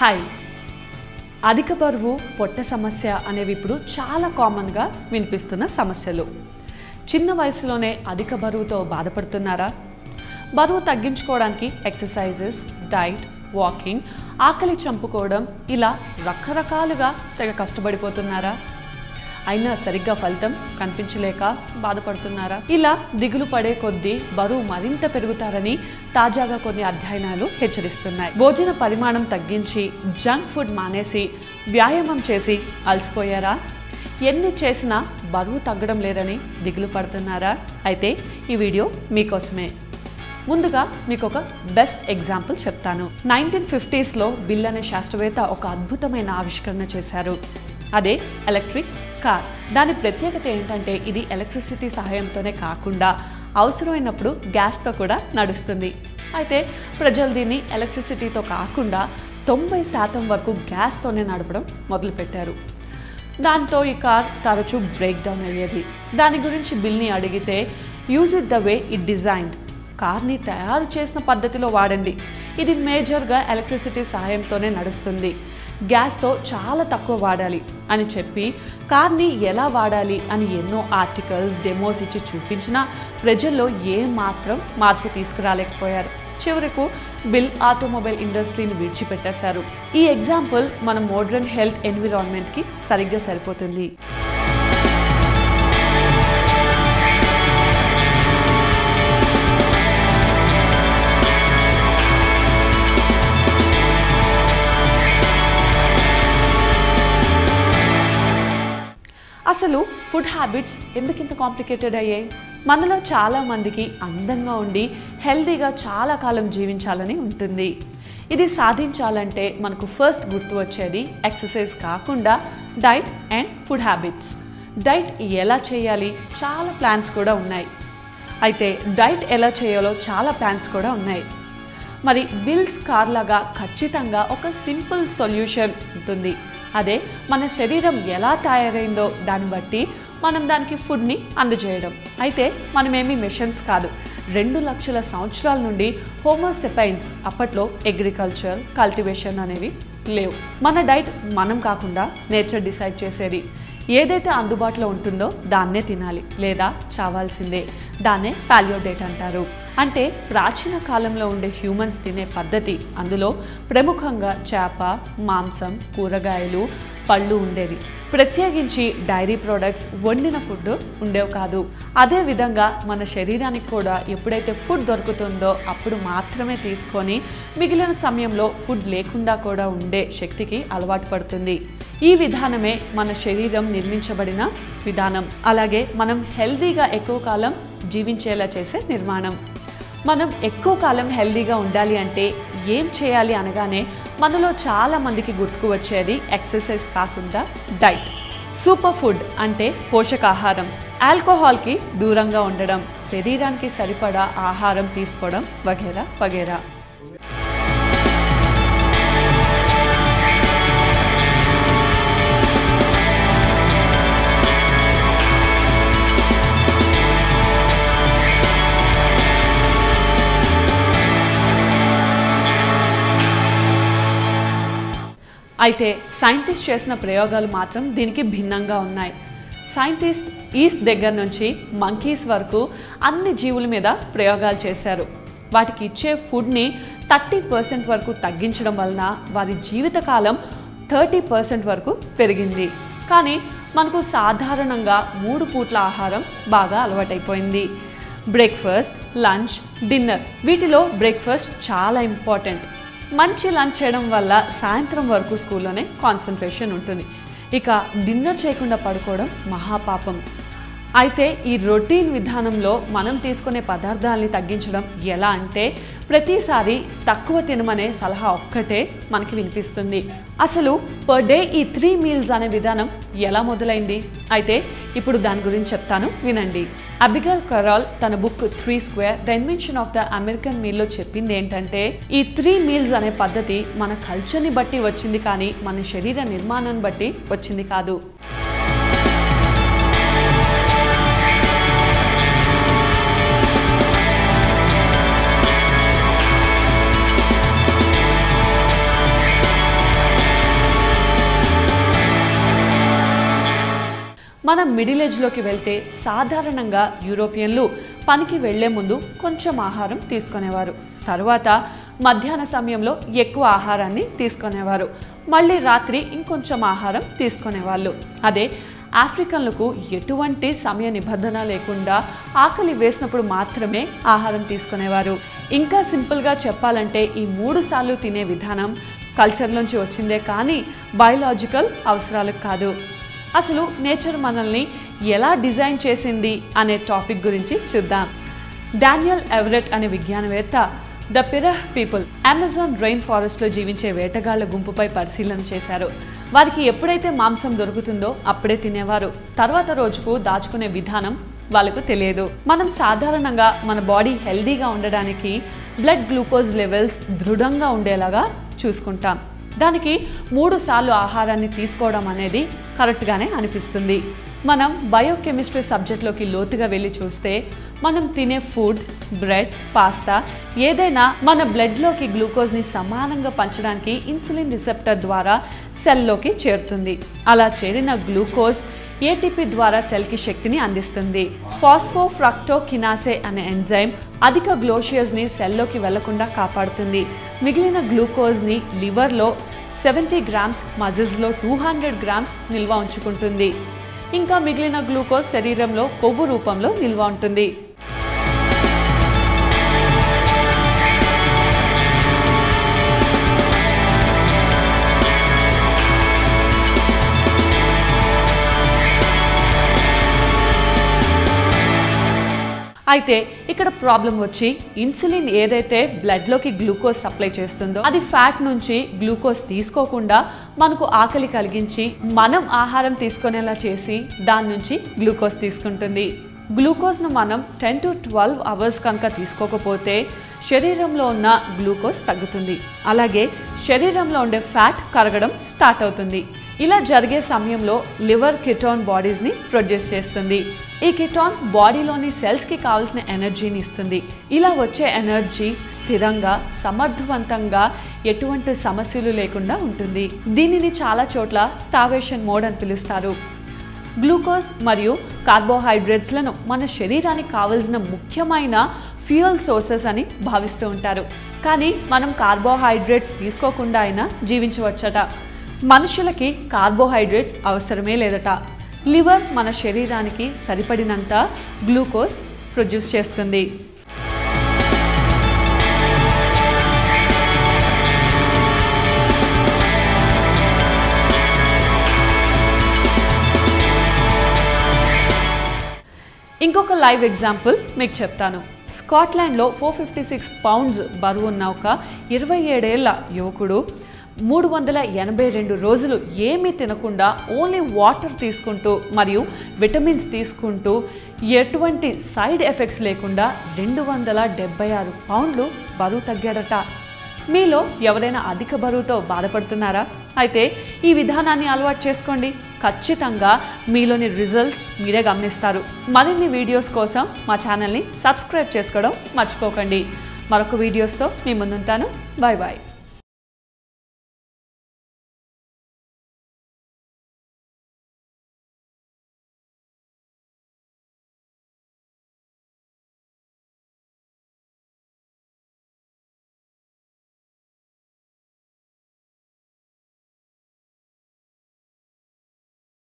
Hi. అధిక బరువు పొట్ట సమస్య అనేవి ఇప్పుడు చాలా కామన్గా వినిపిస్తున్న సమస్యలు. చిన్న వయసులోనే అధిక బరువుతో బాధపడుతున్నారా? బరువు తగ్గించుకోవడానికి ఎక్సర్సైజెస్ డైట్ వాకింగ్ ఆకలి చంపుకోవడం ఇలా రకరకాలుగా తెగ కష్టపడిపోతున్నారా? అయినా సరిగ్గా ఫలితం కనిపించలేక బాధపడుతున్నారా? ఇలా దిగులు పడే కొద్దీ బరువు మరింత పెరుగుతారని తాజాగా కొన్ని అధ్యయనాలు హెచ్చరిస్తున్నాయి. భోజన పరిమాణం తగ్గించి జంక్ ఫుడ్ మానేసి వ్యాయామం చేసి అలసిపోయారా? ఎన్ని చేసినా బరువు తగ్గడం లేదని దిగులు పడుతున్నారా? అయితే ఈ వీడియో మీకోసమే. ముందుగా మీకు ఒక బెస్ట్ ఎగ్జాంపుల్ చెప్తాను. నైన్టీన్ ఫిఫ్టీస్లో బిల్ అనే శాస్త్రవేత్త ఒక అద్భుతమైన ఆవిష్కరణ చేశారు. అదే ఎలక్ట్రిక్ కార్ దాని ప్రత్యేకత ఏంటంటే ఇది ఎలక్ట్రిసిటీ సహాయంతోనే కాకుండా అవసరమైనప్పుడు గ్యాస్తో కూడా నడుస్తుంది. అయితే ప్రజలు దీన్ని ఎలక్ట్రిసిటీతో కాకుండా తొంభై శాతం వరకు గ్యాస్తోనే నడపడం మొదలుపెట్టారు. దాంతో ఈ కార్ తరచూ బ్రేక్ డౌన్ అయ్యేది. దాని గురించి బిల్ని అడిగితే use it the way it designed కార్ని తయారు చేసిన పద్ధతిలో వాడండి. ఇది మేజర్గా ఎలక్ట్రిసిటీ సహాయంతోనే నడుస్తుంది. గ్యాస్తో చాలా తక్కువ వాడాలి అని చెప్పి కార్ని ఎలా వాడాలి అని ఎన్నో ఆర్టికల్స్ డెమోస్ ఇచ్చి చూపించినా ప్రజల్లో ఏ మాత్రం మార్పు తీసుకురాలేకపోయారు. చివరకు బిల్ ఆటోమొబైల్ ఇండస్ట్రీని విడిచిపెట్టేశారు. ఈ ఎగ్జాంపుల్ మన మోడ్రన్ హెల్త్ ఎన్విరాన్మెంట్కి సరిగ్గా సరిపోతుంది. అసలు ఫుడ్ హ్యాబిట్స్ ఎందుకింత కాంప్లికేటెడ్ అయ్యాయి? మనలో చాలా మందికి అందంగా ఉండి హెల్తీగా చాలా కాలం జీవించాలని ఉంటుంది. ఇది సాధించాలంటే మనకు ఫస్ట్ గుర్తు వచ్చేది ఎక్సర్సైజ్ కాకుండా diet and food habits. Diet ఎలా చేయాలి? చాలా ప్లాన్స్ కూడా ఉన్నాయి. అయితే డైట్ ఎలా చేయాలో చాలా ప్లాన్స్ కూడా ఉన్నాయి. మరి బిల్స్ కార్ లాగా ఖచ్చితంగా ఒక సింపుల్ సొల్యూషన్ ఉంటుంది. అదే మన శరీరం ఎలా తయారైందో దాన్ని బట్టి మనం దానికి ఫుడ్ని అందజేయడం. అయితే మనమేమి మిషన్స్ కాదు. రెండు లక్షల సంవత్సరాల నుండి హోమోసెపైన్స్ అప్పట్లో అగ్రికల్చర్ కల్టివేషన్ అనేవి లేవు. మన డైట్ మనం కాకుండా నేచర్ డిసైడ్ చేసేది. ఏదైతే అందుబాటులో ఉంటుందో దాన్నే తినాలి లేదా చావాల్సిందే. దాన్నే పాలియోడేట్ అంటారు. అంటే ప్రాచీన కాలంలో ఉండే హ్యూమన్స్ తినే పద్ధతి. అందులో ప్రముఖంగా చేప మాంసం కూరగాయలు పళ్ళు ఉండేవి. ప్రత్యేకించి డైరీ ప్రోడక్ట్స్ వండిన ఫుడ్ ఉండేవి కాదు. అదే విధంగా మన శరీరానికి కూడా ఎప్పుడైతే ఫుడ్ దొరుకుతుందో అప్పుడు మాత్రమే తీసుకొని మిగిలిన సమయంలో ఫుడ్ లేకుండా కూడా ఉండే శక్తికి అలవాటు పడుతుంది. ఈ విధానమే మన శరీరం నిర్మించబడిన విధానం. అలాగే మనం హెల్తీగా ఎక్కువ కాలం జీవించేలా చేసే నిర్మాణం. మనం ఎక్కువ కాలం హెల్దీగా ఉండాలి అంటే ఏం చేయాలి అనగానే మనలో చాలా మందికి గుర్తుకు వచ్చేది ఎక్సర్సైజ్ కాకుండా డైట్. సూపర్ ఫుడ్ అంటే పోషకాహారం. ఆల్కహాల్కి దూరంగా ఉండడం శరీరానికి సరిపడా ఆహారం తీసుకోవడం వగేరా వగేరా. అయితే సైంటిస్ట్ చేసిన ప్రయోగాలు మాత్రం దీనికి భిన్నంగా ఉన్నాయి. సైంటిస్ట్ ఈస్ట్ దగ్గర నుంచి మంకీస్ వరకు అన్ని జీవుల మీద ప్రయోగాలు చేశారు. వాటికి ఇచ్చే ఫుడ్ని థర్టీ పర్సెంట్ వరకు తగ్గించడం వలన వారి జీవితకాలం థర్టీ పర్సెంట్ వరకు పెరిగింది. కానీ మనకు సాధారణంగా మూడు పూట్ల ఆహారం బాగా అలవాటైపోయింది. బ్రేక్ఫాస్ట్ లంచ్ డిన్నర్ వీటిలో బ్రేక్ఫాస్ట్ చాలా ఇంపార్టెంట్. మంచి లంచ్ చేయడం వల్ల సాయంత్రం వరకు స్కూల్లోనే కాన్సన్ట్రేషన్ ఉంటుంది. ఇక డిన్నర్ చేయకుండా పడుకోవడం మహాపాపం. అయితే ఈ రొటీన్ విధానంలో మనం తీసుకునే పదార్థాలని తగ్గించడం ఎలా అంటే ప్రతిసారి తక్కువ తినమనే సలహా ఒక్కటే మనకి వినిపిస్తుంది. అసలు పర్ డే ఈ త్రీ మీల్స్ అనే విధానం ఎలా మొదలైంది? అయితే ఇప్పుడు దాని గురించి చెప్తాను వినండి. అబిగల్ కరాల్ తన book three square the invention of the American మీల్లో చెప్పింది ఏంటంటే ఈ త్రీ మీల్స్ అనే పద్ధతి మన కల్చర్ని బట్టి వచ్చింది కానీ మన శరీర నిర్మాణాన్ని బట్టి వచ్చింది కాదు. మనం మిడిల్ ఏజ్లోకి వెళ్తే సాధారణంగా యూరోపియన్లు పనికి వెళ్ళే ముందు కొంచెం ఆహారం తీసుకునేవారు. తర్వాత మధ్యాహ్న సమయంలో ఎక్కువ ఆహారాన్ని తీసుకునేవారు. మళ్ళీ రాత్రి ఇంకొంచెం ఆహారం తీసుకునేవాళ్ళు. అదే ఆఫ్రికన్లకు ఎటువంటి సమయ నిబంధన లేకుండా ఆకలి వేసినప్పుడు మాత్రమే ఆహారం తీసుకునేవారు. ఇంకా సింపుల్గా చెప్పాలంటే ఈ మూడు సార్లు తినే విధానం కల్చర్ నుంచి వచ్చిందే కానీ బయలాజికల్ అవసరాలకు కాదు. అసలు నేచర్ మనల్ని ఎలా డిజైన్ చేసింది అనే టాపిక్ గురించి చూద్దాం. డానియల్ ఎవరెట్ అనే విజ్ఞానవేత్త the Piraha people Amazon rain ఫారెస్ట్లో జీవించే వేటగాళ్ళ గుంపుపై పరిశీలన చేశారు. వారికి ఎప్పుడైతే మాంసం దొరుకుతుందో అప్పుడే తినేవారు. తర్వాత రోజుకు దాచుకునే విధానం వాళ్ళకు తెలియదు. మనం సాధారణంగా మన బాడీ హెల్దీగా ఉండడానికి బ్లడ్ గ్లూకోజ్ లెవెల్స్ దృఢంగా ఉండేలాగా చూసుకుంటాం. దానికి మూడు సార్లు ఆహారాన్ని తీసుకోవడం అనేది కరెక్ట్గానే అనిపిస్తుంది. మనం బయోకెమిస్ట్రీ సబ్జెక్ట్లోకి లోతుగా వెళ్ళి చూస్తే మనం తినే ఫుడ్ బ్రెడ్ పాస్తా ఏదైనా మన బ్లడ్లోకి గ్లూకోజ్ని సమానంగా పంచడానికి ఇన్సులిన్ రిసెప్టర్ ద్వారా సెల్లోకి చేరుతుంది. అలా చేరిన గ్లూకోజ్ ఏటీపీ ద్వారా సెల్కి శక్తిని అందిస్తుంది. ఫాస్ఫోఫ్రక్టోకినాసే అనే ఎంజైమ్ అధిక గ్లోషియస్ని సెల్లోకి వెళ్ళకుండా కాపాడుతుంది. మిగిలిన గ్లూకోజ్ని లివర్లో సెవెంటీ గ్రామ్స్ మజిల్స్లో టూ హండ్రెడ్ గ్రామ్స్ నిల్వ ఉంచుకుంటుంది. ఇంకా మిగిలిన గ్లూకోజ్ శరీరంలో కొవ్వు రూపంలో నిల్వ ఉంటుంది. అయితే ఇక్కడ ప్రాబ్లం వచ్చి ఇన్సులిన్ ఏదైతే బ్లడ్లోకి గ్లూకోజ్ సప్లై చేస్తుందో అది ఫ్యాట్ నుంచి గ్లూకోజ్ తీసుకోకుండా మనకు ఆకలి కలిగించి మనం ఆహారం తీసుకునేలా చేసి దాని నుంచి గ్లూకోజ్ తీసుకుంటుంది. గ్లూకోజ్ను మనం టెన్ టు ట్వెల్వ్ అవర్స్ కనుక తీసుకోకపోతే శరీరంలో ఉన్న గ్లూకోజ్ తగ్గుతుంది. అలాగే శరీరంలో ఉండే ఫ్యాట్ కరగడం స్టార్ట్ అవుతుంది. ఇలా జరిగే సమయంలో లివర్ కిటోన్ బాడీస్ని ప్రొడ్యూస్ చేస్తుంది. ఈ కిటోన్ బాడీలోని సెల్స్కి కావాల్సిన ఎనర్జీని ఇస్తుంది. ఇలా వచ్చే ఎనర్జీ స్థిరంగా సమర్థవంతంగా ఎటువంటి సమస్యలు లేకుండా ఉంటుంది. దీనిని చాలా చోట్ల స్టావేషన్ మోడ్ అని పిలుస్తారు. గ్లూకోజ్ మరియు కార్బోహైడ్రేట్స్లను మన శరీరానికి కావలసిన ముఖ్యమైన ఫ్యూయల్ సోర్సెస్ అని భావిస్తూ ఉంటారు. కానీ మనం కార్బోహైడ్రేట్స్ తీసుకోకుండా అయినా జీవించవచ్చట. మనుషులకి కార్బోహైడ్రేట్స్ అవసరమే లేదట. లివర్ మన శరీరానికి సరిపడినంత గ్లూకోజ్ ప్రొడ్యూస్ చేస్తుంది. ఇంకొక లైవ్ ఎగ్జాంపుల్ మీకు చెప్తాను. స్కాట్లాండ్లో ఫోర్ ఫిఫ్టీ సిక్స్ పౌండ్స్ బరువు ఉన్న ఒక ఇరవై ఏడేళ్ళ యువకుడు మూడు వందల ఎనభై రెండు రోజులు ఏమీ తినకుండా ఓన్లీ వాటర్ తీసుకుంటూ మరియు విటమిన్స్ తీసుకుంటూ ఎటువంటి సైడ్ ఎఫెక్ట్స్ లేకుండా రెండు వందల డెబ్బై ఆరు పౌండ్లు బరువు తగ్గాడట. మీలో ఎవరైనా అధిక బరువుతో బాధపడుతున్నారా? అయితే ఈ విధానాన్ని అలవాటు చేసుకోండి. ఖచ్చితంగా మీలోని రిజల్ట్స్ మీరే గమనిస్తారు. మరిన్ని వీడియోస్ కోసం మా ఛానల్ని సబ్స్క్రైబ్ చేసుకోవడం మర్చిపోకండి. మరొక వీడియోస్తో మీ ముందుంటాను. Bye bye